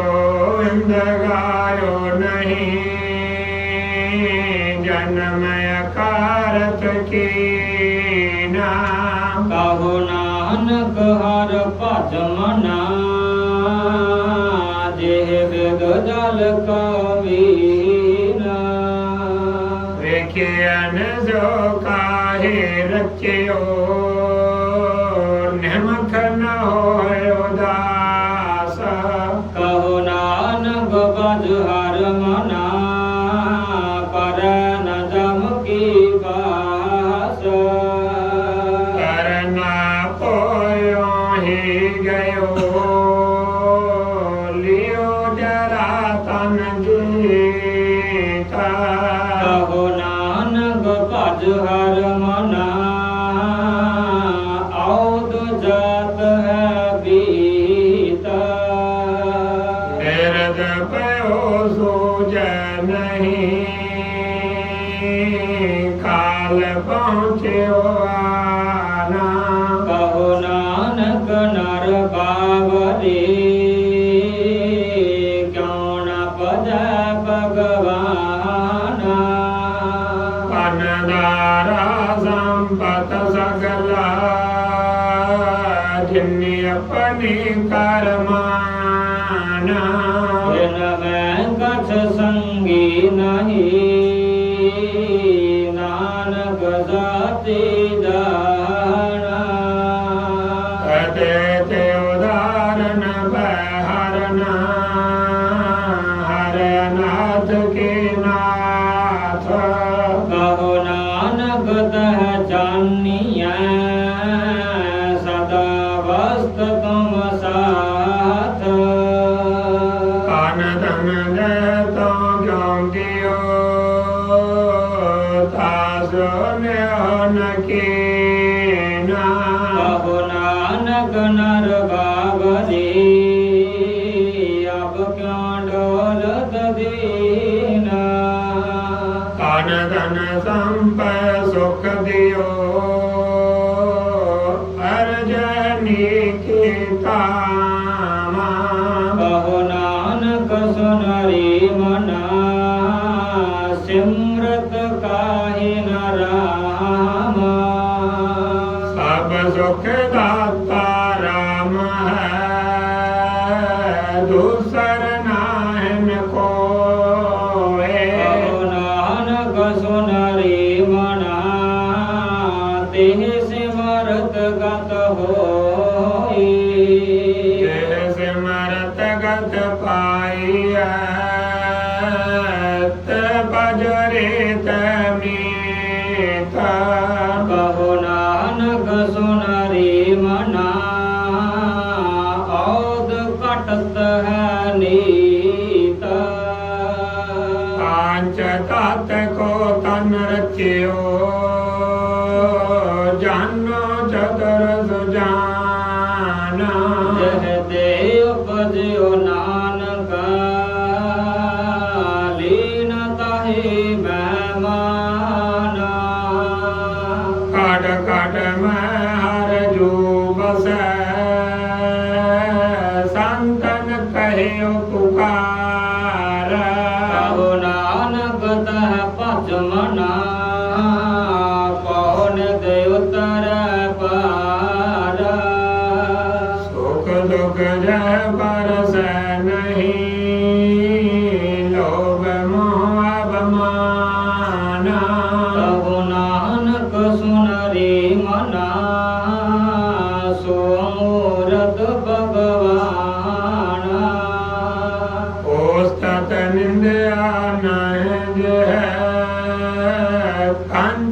ਗੋਵਿੰਦ ਗਾਇਓ ਨਹੀਂ ਜਨਮ ਅਕਾਰਤ ਕੀਨਾ ਕਹੋ ਨਾਨਕ ਹਰ ਭਜ ਮਨਾ ਦੇਹ ਬਿਗ ਜਲ ਕਮੀਨਾ ਵੇਖਿਆ ਨਜੋ ਕਾਹੇ ਰਖਿਓ अपने कर्माना संगी नहीं ਨਰ ਬਾਬ ਦੇ ਅਬ ਕਿਉਂ ਡੋਲਤ ਦੇਨਾ ਕਨ ਧਨ ਸੰਪੈ ਸੁਖ ਦਿਓ ਅਰਜਨ ਕੀ ਕਾਮਾ ਬਹੁ ਨਾਨਕ ਸੁਨਰੀ ਮਨਾ ਸਿਮਰਤ ਕਾਹੇ ਨਰਾਮਾ ਸਭ ਸੁਖ ਦਾ ਮਾਰਦ ਗਤ ਹੋ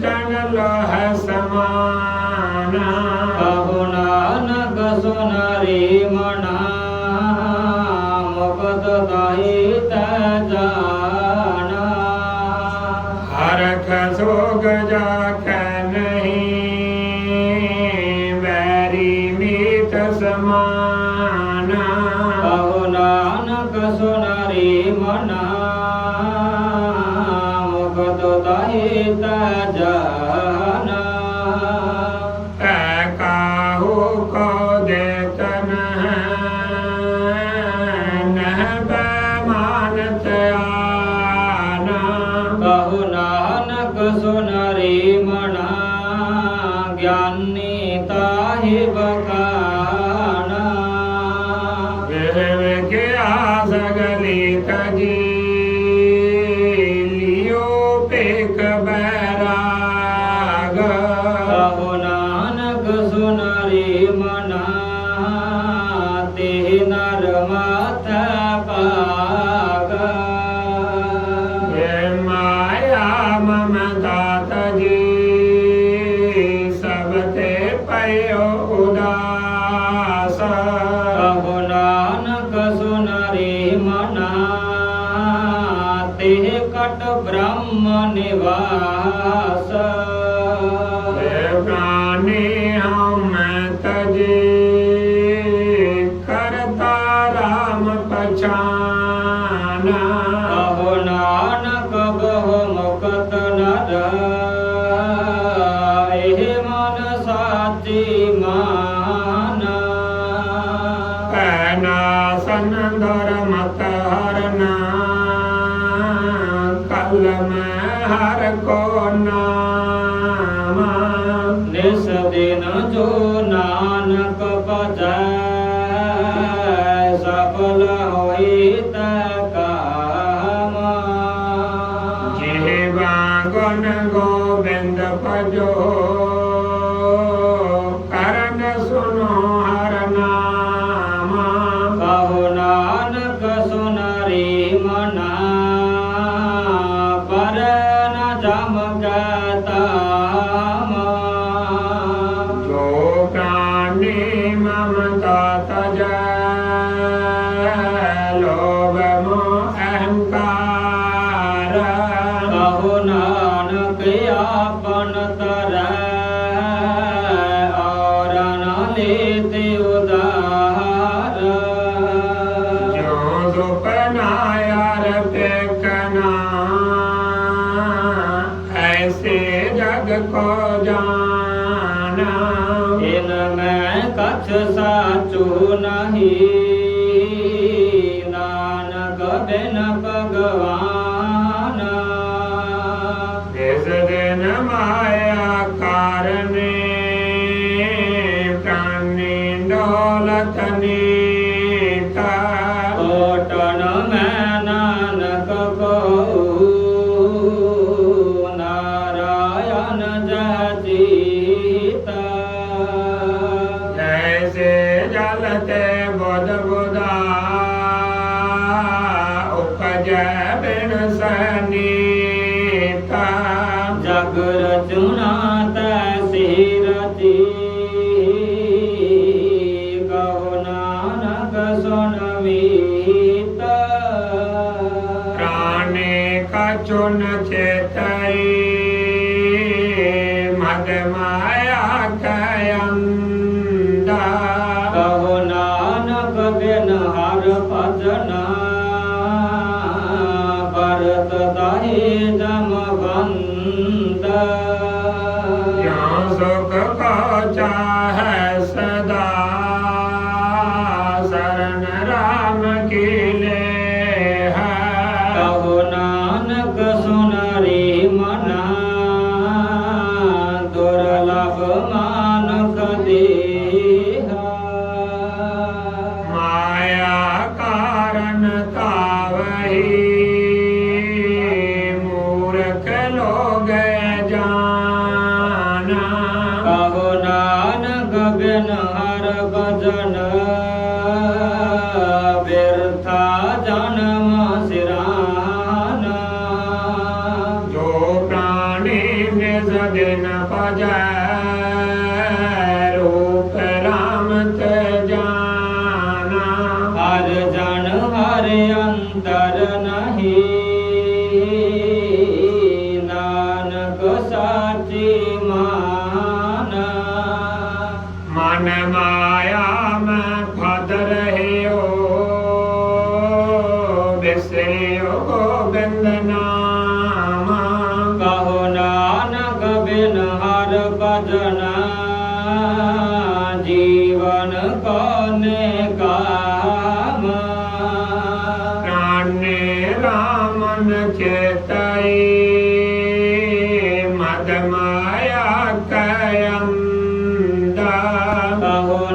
জানল হ্যাঁ પિતા જાના. કાહુ કો દે તન નહ માનત આના. કહુ નાનક સુનરી મણા જ્ઞાની તાહિ બકા કટ બ્રહ્મ નિવાસ ਗੁਣ ਗੋਬਿੰਦ ਭਜੋ। ਕਨਾ ਯਾਰ ਕਨਾ। ਐਸੇ ਜਗ ਕੋ ਜਾਣਾ ਇਨ ਮੈਂ ਕਛ ਸਾਚੂ ਨਹੀਂ।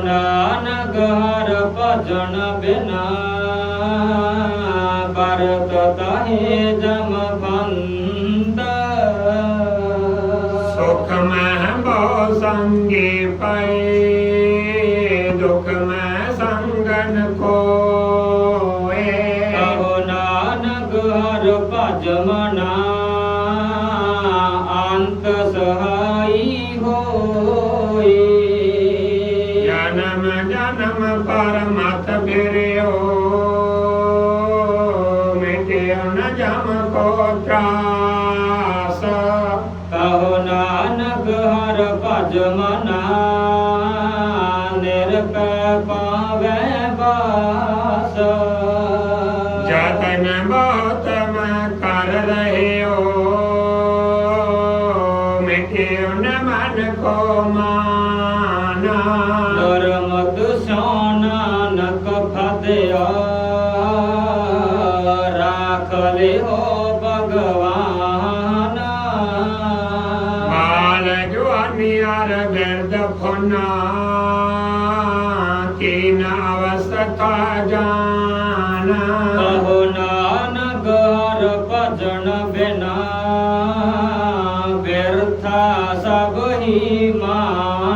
ਨਾਨਕ ਹਰ ਭਜਨ ਬਿਨਾ ਪਰਤ ਤਾਹੇ ਜਮ ਬੰਦ। ਸੁਖ ਮਹਿ ਬਹੁ ਸੰਗੇ ਪਏ ਜਮਨਾ ਨਿਰਪੈ કરુણા તેના અવસતા જાના કહો નાનક ભજન બેના વ્યર્થા સબહી મા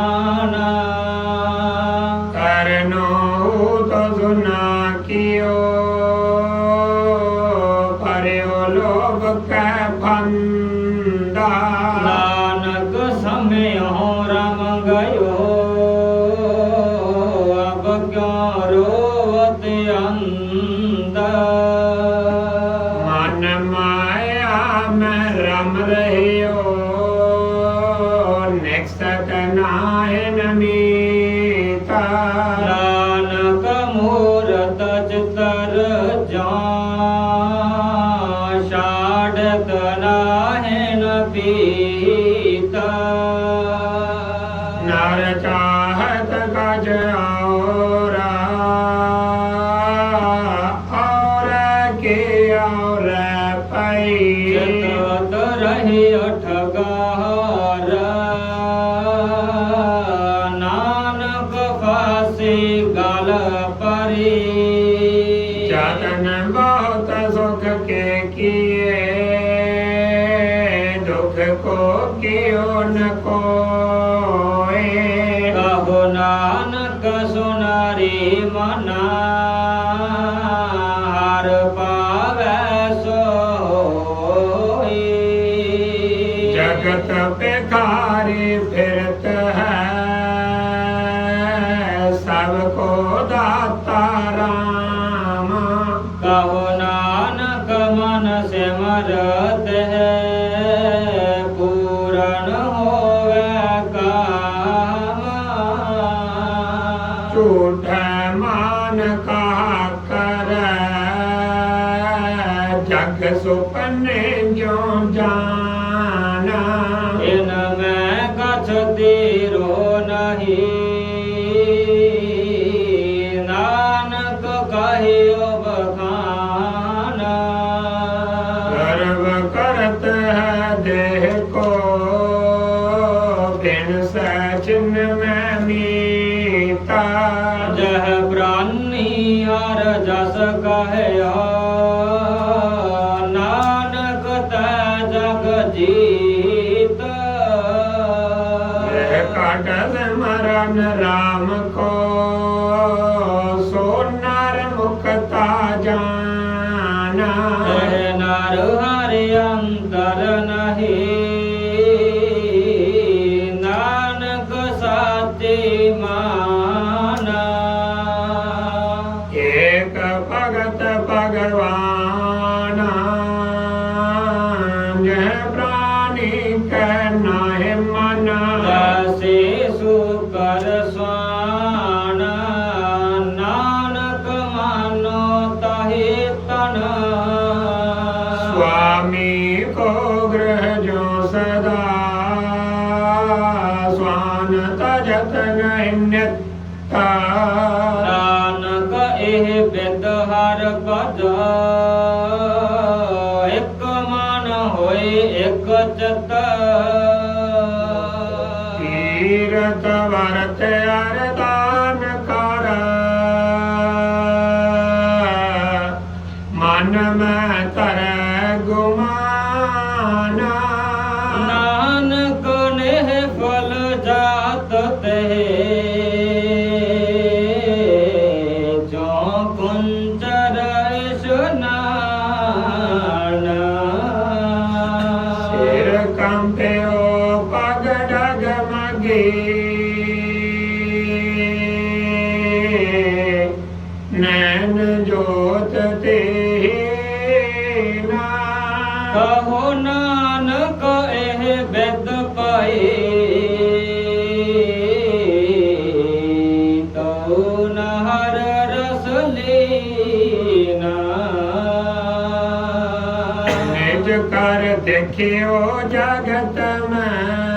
जगत पे कारी फिरत राम राम को นามาตา ਨਿਜ ਕਰ ਦੇਖਿਓ ਜਗਤ ਮੈਂ।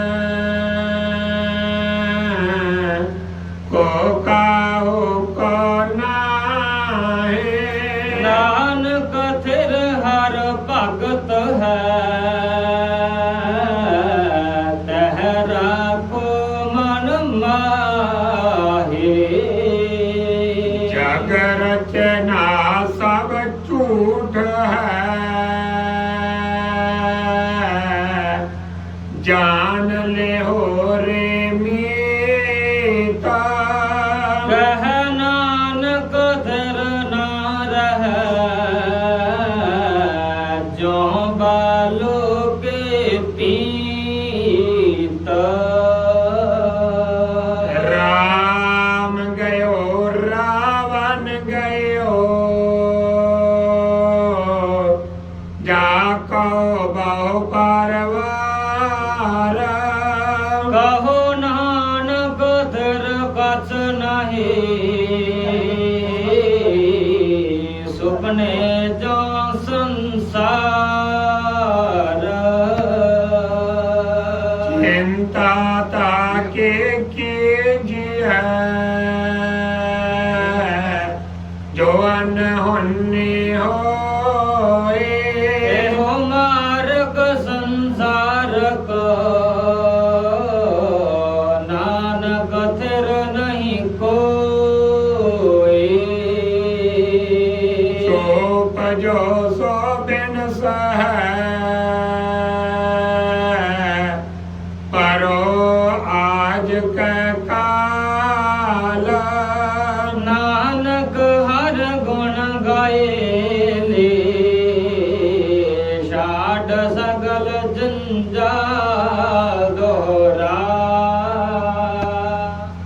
ونهن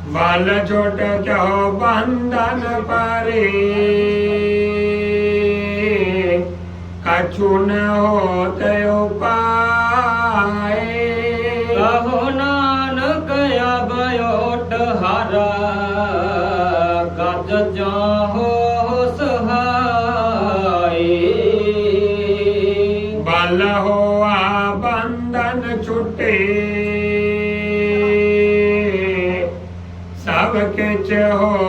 ਬਲ ਛੋਟ ਕਹੋ ਬੰਧਨ ਪਰੇ। ਕਛੁ ਨ ਹੋਤ ਉਪਾ Yahoo!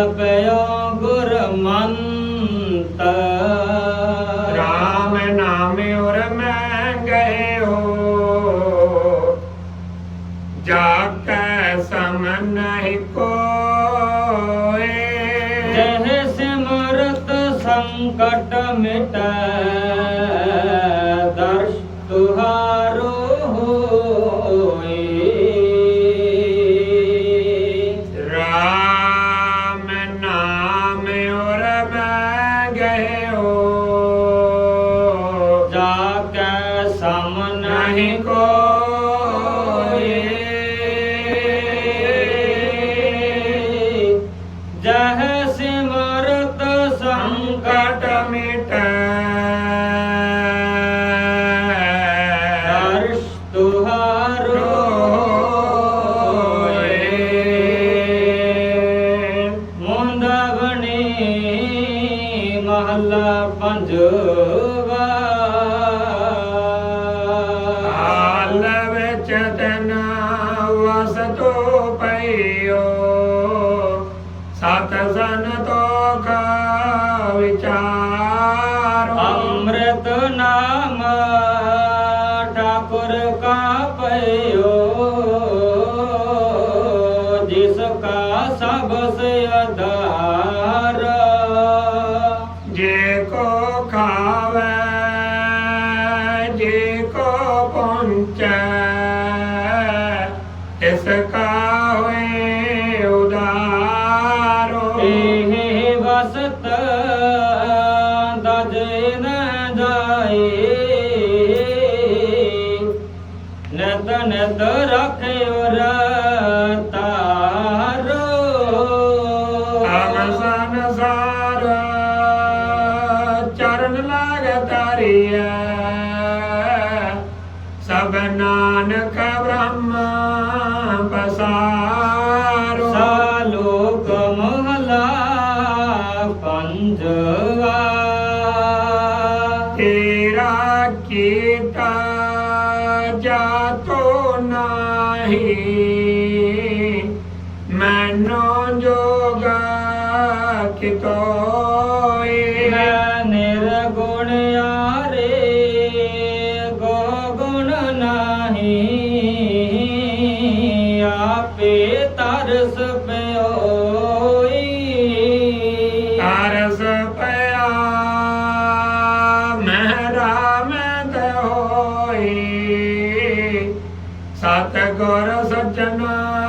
যাবে ਸਭ ਨਾਨਕ ਬ੍ਰਹਮ ਪਸਾਰ ਸਤ ਗੁਰ ਸੱਜਣਾ।